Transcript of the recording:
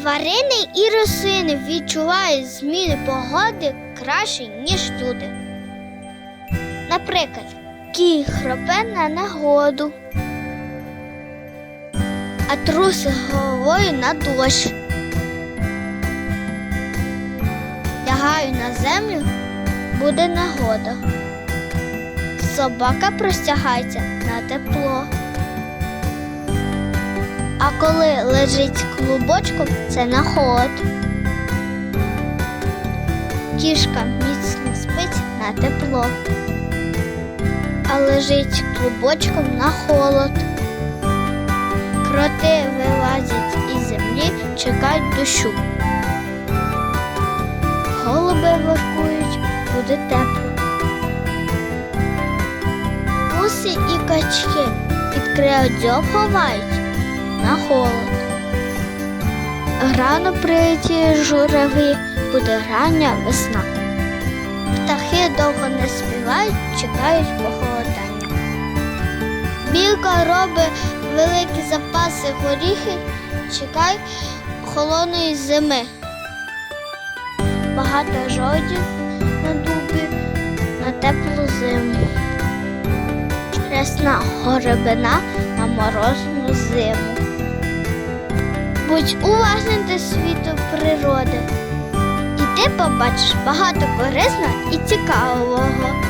Тварини і рослини відчувають зміни погоди краще, ніж люди. Наприклад, кій хропе на негоду, а труси головою на дощ. Лягаю на землю, буде негода. Собака простягається на тепло. Коли лежить клубочком, це на холод. Кішка міцно спить на тепло, а лежить клубочком на холод. Кроти вилазять із землі, чекають дощу. Голуби воркують, буде тепло. Гуси і качки під крило ховають на холод. Рано прилетіє журавлі, буде рання весна. Птахи довго не співають, чекають похолодання. Білка робить великі запаси горіхи, чекає холодної зими. Багато жодів на дубі на теплу зиму. Рясна горобина на морозну зиму. Будь уважним до світу природи, і ти побачиш багато корисного і цікавого.